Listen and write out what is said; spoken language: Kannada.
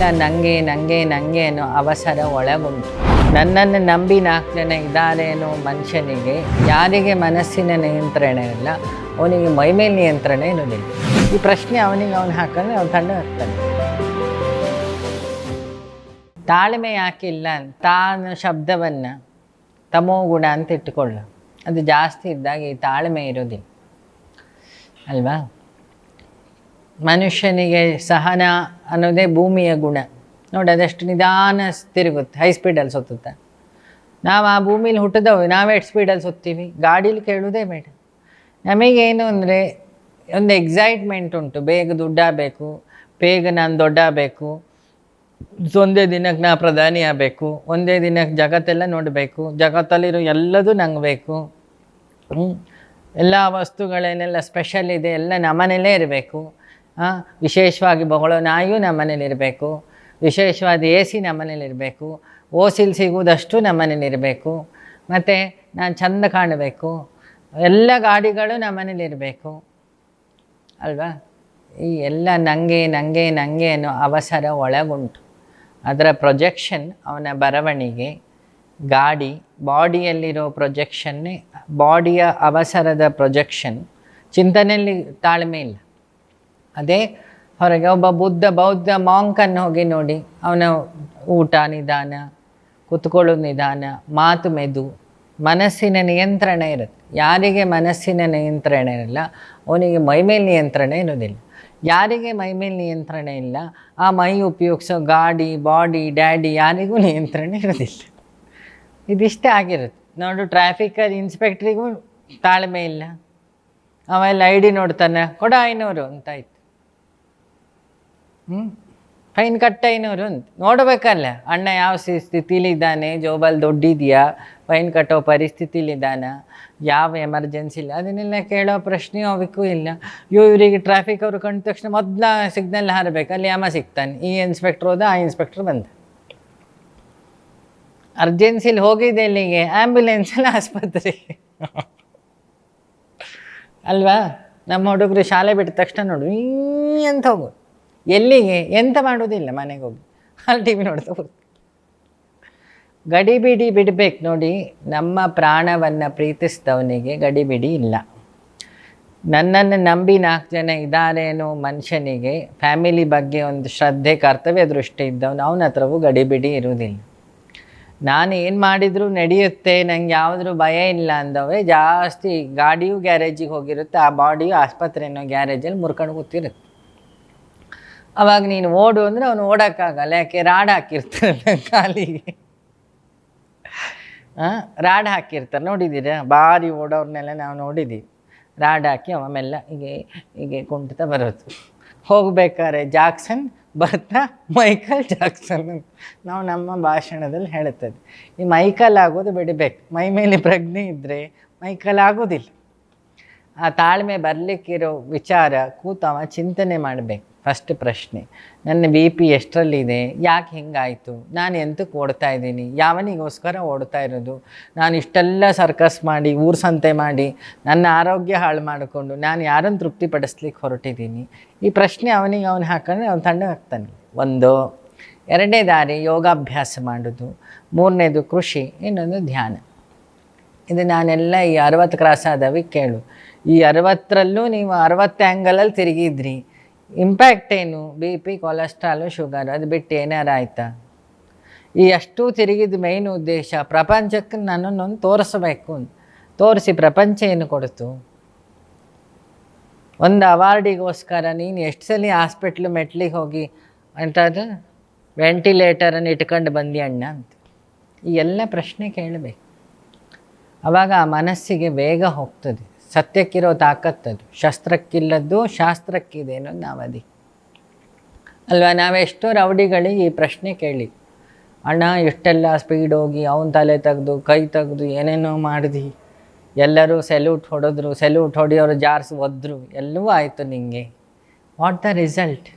ನಂಗೆ ನನಗೆ ನನಗೆ ಅನ್ನೋ ಅವಸರ ಒಳಗುಂಟು ನನ್ನನ್ನು ನಂಬಿ ನಾಲ್ಕು ಜನ ಇದ್ದಾರೆ ಅನ್ನೋ ಮನುಷ್ಯನಿಗೆ ಯಾರಿಗೆ ಮನಸ್ಸಿನ ನಿಯಂತ್ರಣ ಇಲ್ಲ, ಅವನಿಗೆ ಮೈಮೇಲೆ ನಿಯಂತ್ರಣ ಇರೋದಿಲ್ಲ ಈ ಪ್ರಶ್ನೆ ಅವನಿಗೆ ಅವನು ಹಾಕೊಂಡ್ರೆ ಅವನು ತಂಡ ಹಾಕ್ತಾನೆ ತಾಳ್ಮೆ ಯಾಕಿಲ್ಲ ತಾನು ಶಬ್ದವನ್ನು ತಮೋ ಗುಣ ಅಂತ ಇಟ್ಟುಕೊಳ್ಳ ಅದು ಜಾಸ್ತಿ ಇದ್ದಾಗ ಈ ತಾಳ್ಮೆ ಇರೋದಿಲ್ಲ. ಅಲ್ವಾ? ಮನುಷ್ಯನಿಗೆ ಸಹನ ಅನ್ನೋದೇ ಭೂಮಿಯ ಗುಣ. ನೋಡಿ, ಅದಷ್ಟು ನಿಧಾನ ತಿರುಗುತ್ತೆ. ಹೈ ಸ್ಪೀಡಲ್ಲಿ ಸುತ್ತುತ್ತೆ. ನಾವು ಆ ಭೂಮಿಲಿ ಹುಟ್ಟಿದವು. ನಾವು ಎಷ್ಟು ಸ್ಪೀಡಲ್ಲಿ ಸುತ್ತೀವಿ. ಗಾಡೀಲಿ ಕೇಳೋದೇ ಬೇಡ. ನಮಗೇನು ಅಂದರೆ, ಒಂದು ಎಕ್ಸೈಟ್ಮೆಂಟ್ ಉಂಟು. ಬೇಗ ದುಡ್ಡಾಗಬೇಕು. ಬೇಗ ನಾನು ದೊಡ್ಡಾಗಬೇಕು. ಒಂದೇ ದಿನಕ್ಕೆ ನಾ ಪ್ರಧಾನಿ ಆಗಬೇಕು. ಒಂದೇ ದಿನಕ್ಕೆ ಜಗತ್ತೆಲ್ಲ ನೋಡಬೇಕು. ಜಗತ್ತಲ್ಲಿರೋ ಎಲ್ಲದೂ ನಂಗೆ ಬೇಕು. ಎಲ್ಲ ವಸ್ತುಗಳೇನೆಲ್ಲ ಸ್ಪೆಷಲ್ ಇದೆ. ಎಲ್ಲ ನಮ್ಮನೇಲೇ ಇರಬೇಕು. ವಿಶೇಷವಾಗಿ ಬಹಳ ನಾಯಿಯೂ ನಮ್ಮನೇಲಿರಬೇಕು. ವಿಶೇಷವಾದ ಎ ಸಿ ನಮ್ಮ ಮನೇಲಿರಬೇಕು ಓಸಿಲ್ ಸಿಗುವುದಷ್ಟು ನಮ್ಮನೇಲಿರಬೇಕು. ಮತ್ತು ನಾನು ಚಂದ ಕಾಣಬೇಕು. ಎಲ್ಲ ಗಾಡಿಗಳು ನಮ್ಮನೇಲಿರಬೇಕು. ಅಲ್ವಾ? ಈ ಎಲ್ಲ ನನಗೆ ನನಗೆ ನನಗೆ ಅನ್ನೋ ಅವಸರ ಒಳಗುಂಟು. ಅದರ ಪ್ರೊಜೆಕ್ಷನ್ ಅವನ ಬರವಣಿಗೆ, ಗಾಡಿ, ಬಾಡಿಯಲ್ಲಿರೋ ಪ್ರೊಜೆಕ್ಷನ್ನೇ ಬಾಡಿಯ ಅವಸರದ ಪ್ರೊಜೆಕ್ಷನ್ ಚಿಂತನೆಯಲ್ಲಿ ತಾಳ್ಮೆ ಇಲ್ಲ. ಅದೇ ಹೊರಗೆ ಒಬ್ಬ ಬುದ್ಧ ಬೌದ್ಧ ಮಾಂಕನ್ನು ಹೋಗಿ ನೋಡಿ. ಅವನ ಊಟ, ನಿಧಾನ, ಕುತ್ಕೊಳ್ಳೋ, ನಿಧಾನ, ಮಾತು ಮೆದು. ಮನಸ್ಸಿನ ನಿಯಂತ್ರಣ ಇರುತ್ತೆ. ಯಾರಿಗೆ ಮನಸ್ಸಿನ ನಿಯಂತ್ರಣ ಇರಲ್ಲ ಅವನಿಗೆ ಮೈಮೇಲೆ ನಿಯಂತ್ರಣ ಇರೋದಿಲ್ಲ ಯಾರಿಗೆ ಮೈಮೇಲೆ ನಿಯಂತ್ರಣ ಇಲ್ಲ, ಆ ಮೈ ಉಪಯೋಗಿಸೋ ಗಾಡಿ, ಬಾಡಿ, ಡ್ಯಾಡಿ ಯಾರಿಗೂ ನಿಯಂತ್ರಣ ಇರೋದಿಲ್ಲ ಇದಿಷ್ಟೇ ಆಗಿರುತ್ತೆ. ನೋಡು ಟ್ರಾಫಿಕ್ ಇನ್ಸ್ಪೆಕ್ಟ್ರಿಗೂ ತಾಳ್ಮೆ ಇಲ್ಲ. ಆಮೇಲೆ ಐ ಡಿ ನೋಡ್ತಾನೆ, ಕೊಡ ಐನೂರು ಅಂತ ಆಯ್ತು ಹ್ಞೂ ಫೈನ್ ಕಟ್ಟ ಐನೂರು ಅಂತ ನೋಡಬೇಕಲ್ಲ, ಅಣ್ಣ ಯಾವ ಸ್ಥಿತಿಲಿ ಸ್ಥಿತಿಲಿದ್ದಾನೆ ಜೋಬಲ್ಲಿ ದೊಡ್ಡಿದೆಯಾ, ಫೈನ್ ಕಟ್ಟೋ ಪರಿಸ್ಥಿತಿಲಿದ್ದಾನ, ಯಾವ ಎಮರ್ಜೆನ್ಸಿ ಇಲ್ಲ ಅದನ್ನೆಲ್ಲ ಕೇಳೋ ಪ್ರಶ್ನೆ ಅವಕ್ಕೂ ಇಲ್ಲ. ಇವ್ ಇವರಿಗೆ ಟ್ರಾಫಿಕ್ ಅವರು ಕಂಡ ತಕ್ಷಣ ಮೊದಲ ಸಿಗ್ನಲ್ ಹಾರಬೇಕು. ಅಲ್ಲಿ ಯಾಮ ಸಿಗ್ತಾನೆ. ಈ ಇನ್ಸ್ಪೆಕ್ಟ್ರ್ ಹೋದ, ಆ ಇನ್ಸ್ಪೆಕ್ಟ್ರ್ ಬಂದ. ಅರ್ಜೆನ್ಸಿಲಿ ಹೋಗಿದೆ ಇಲ್ಲಿಗೆ. ಆ್ಯಂಬುಲೆನ್ಸಲ್ಲಿ ಆಸ್ಪತ್ರೆ. ಅಲ್ವಾ? ನಮ್ಮ ಹುಡುಗರು ಶಾಲೆ ಬಿಟ್ಟ ತಕ್ಷಣ ನೋಡು, ಈ ಅಂತ ಹೋಗು. ಎಲ್ಲಿಗೆ? ಎಂತ ಮಾಡೋದಿಲ್ಲ ಮನೆಗೆ ಹೋಗಿ. ಅಲ್ಲಿ ಟಿ ವಿ ನೋಡ್ತಾ ಗಡಿಬಿಡಿ ಬಿಡಬೇಕು ನೋಡಿ, ನಮ್ಮ ಪ್ರಾಣವನ್ನು ಪ್ರೀತಿಸಿದವನಿಗೆ ಗಡಿಬಿಡಿ ಇಲ್ಲ. ನನ್ನನ್ನು ನಂಬಿ ನಾಲ್ಕು ಜನ ಇದ್ದಾರೇನೋ ಮನುಷ್ಯನಿಗೆ ಫ್ಯಾಮಿಲಿ ಬಗ್ಗೆ ಒಂದು ಶ್ರದ್ಧೆ, ಕರ್ತವ್ಯ ದೃಷ್ಟಿ ಇದ್ದವನು, ಅವನ ಹತ್ರವೂ ಗಡಿಬಿಡಿ ಇರುವುದಿಲ್ಲ. ನಾನು ಏನು ಮಾಡಿದರೂ ನಡೆಯುತ್ತೆ, ನಂಗೆ ಯಾವುದ್ರೂ ಭಯ ಇಲ್ಲ ಅಂದವೇ ಜಾಸ್ತಿ ಗಾಡಿಯೂ ಗ್ಯಾರೇಜಿಗೆ ಹೋಗಿರುತ್ತೆ, ಆ ಬಾಡಿಯು ಆಸ್ಪತ್ರೆನೋ ಗ್ಯಾರೇಜಲ್ಲಿ ಮುರ್ಕೊಂಡು ಕೂತಿರುತ್ತೆ. ಅವಾಗ ನೀನು ಓಡು ಅಂದರೆ ಅವನು ಓಡೋಕ್ಕಾಗಲ್ಲ, ಯಾಕೆ ರಾಡ್ ಹಾಕಿರ್ತಾರೆ ಕಾಲಿಗೆ. ಹಾಂ ರಾಡ್ ಹಾಕಿರ್ತಾರೆ, ನೋಡಿದ್ದೀರಾ? ಭಾರಿ ಓಡೋರ್ನೆಲ್ಲ ನಾವು ನೋಡಿದ್ದೀವಿ. ರಾಡ್ ಹಾಕಿ ಅವಮೆಲ್ಲ ಹೀಗೆ ಹೀಗೆ ಕುಂಟ್ತಾ ಬರೋದು. ಹೋಗ್ಬೇಕಾದ್ರೆ ಜಾಕ್ಸನ್ ಬರ್ತಾ ಮೈಕಲ್ ಜಾಕ್ಸನ್ ಅಂತ. ನಾವು ನಮ್ಮ ಭಾಷಣದಲ್ಲಿ ಹೇಳುತ್ತದೆ. ಈ ಮೈಕಲ್ ಆಗೋದು ಬಿಡಬೇಕು. ಮೈ ಮೇಲೆ ಪ್ರಜ್ಞೆ ಇದ್ದರೆ ಮೈಕಲ್ ಆಗೋದಿಲ್ಲ. ಆ ತಾಳ್ಮೆ ಬರಲಿಕ್ಕಿರೋ ವಿಚಾರ ಕೂತವ ಚಿಂತನೆ ಮಾಡಬೇಕು. ಫಸ್ಟ್ ಪ್ರಶ್ನೆ, ನನ್ನ ಬಿ ಪಿ ಎಷ್ಟರಲ್ಲಿದೆ? ಯಾಕೆ ಹಿಂಗಾಯಿತು? ನಾನು ಎಂತಕ್ಕೆ ಓಡ್ತಾ ಇದ್ದೀನಿ? ಯಾವನಿಗೋಸ್ಕರ ಓಡ್ತಾ ಇರೋದು? ನಾನು ಇಷ್ಟೆಲ್ಲ ಸರ್ಕಸ್ ಮಾಡಿ, ಊರು ಸಂತೆ ಮಾಡಿ, ನನ್ನ ಆರೋಗ್ಯ ಹಾಳು ಮಾಡಿಕೊಂಡು ನಾನು ಯಾರನ್ನು ತೃಪ್ತಿಪಡಿಸ್ಲಿಕ್ಕೆ ಹೊರಟಿದ್ದೀನಿ? ಈ ಪ್ರಶ್ನೆ ಅವನಿಗೆ ಅವನು ಹಾಕೊಂಡ್ರೆ ಅವನು ತಂಡ ಹಾಕ್ತಾನೆ. ಒಂದು, ಎರಡನೇ ದಾರಿ ಯೋಗಾಭ್ಯಾಸ ಮಾಡೋದು. ಮೂರನೇದು ಕೃಷಿ, ಇನ್ನೊಂದು ಧ್ಯಾನ. ಇದು ನಾನೆಲ್ಲ ಈ ಅರವತ್ತು ಕ್ರಾಸ್ ಆದವಿ ಕೇಳು. ಈ ಅರವತ್ತರಲ್ಲೂ ನೀವು ಅರವತ್ತು ಆ್ಯಂಗಲಲ್ಲಿ ತಿರುಗಿದ್ರಿ. ಇಂಪ್ಯಾಕ್ಟ್ ಏನು? ಬಿ ಪಿ ಕೊಲೆಸ್ಟ್ರಾಲು ಶುಗರ್ ಅದು ಬಿಟ್ಟು ಏನಾರು ಆಯ್ತಾ? ಈ ಅಷ್ಟು ತಿರುಗಿದ ಮೇನ್ ಉದ್ದೇಶ ಪ್ರಪಂಚಕ್ಕೆ ನನ್ನನ್ನೊಂದು ತೋರಿಸಬೇಕು ತೋರಿಸಿ ಪ್ರಪಂಚ ಏನು ಕೊಡ್ತು ಒಂದು ಅವಾರ್ಡಿಗೋಸ್ಕರ ನೀನು ಎಷ್ಟು ಸಲ ಹಾಸ್ಪಿಟ್ಲು ಮೆಟ್ಲಿಗೆ ಹೋಗಿ ಅಂತಂದ್ರೆ ವೆಂಟಿಲೇಟರನ್ನು ಇಟ್ಕೊಂಡು ಬಂದಿ ಅಣ್ಣ ಅಂತ. ಈ ಎಲ್ಲ ಪ್ರಶ್ನೆ ಕೇಳಬೇಕು. ಆವಾಗ ಆ ಮನಸ್ಸಿಗೆ ಬೇಗ ಹೋಗ್ತದೆ. ಸತ್ಯಕ್ಕಿರೋ ತಾಕತ್ತದು, ಶಸ್ತ್ರಕ್ಕಿಲ್ಲದ್ದು ಶಾಸ್ತ್ರಕ್ಕಿದೆ ಅನ್ನೋದು ನಾವದಿ. ಅಲ್ವಾ? ನಾವೆಷ್ಟೋ ರೌಡಿಗಳಿಗೆ ಈ ಪ್ರಶ್ನೆ ಕೇಳಿ. ಅಣ್ಣ ಎಷ್ಟೆಲ್ಲ ಸ್ಪೀಡ್ ಹೋಗಿ, ಅವನ ತಲೆ ತೆಗೆದು, ಕೈ ತೆಗೆದು ಏನೇನೋ ಮಾಡಿದಿ ಎಲ್ಲರೂ ಸೆಲ್ಯೂಟ್ ಹೊಡೆದ್ರು ಸೆಲ್ಯೂಟ್ ಹೊಡೆಯೋರು ಜಾರ್ಸ್ ಒದ್ರು, ಎಲ್ಲವೂ ಆಯಿತು ನಿಮಗೆ ವಾಟ್ ದ ರಿಸಲ್ಟ್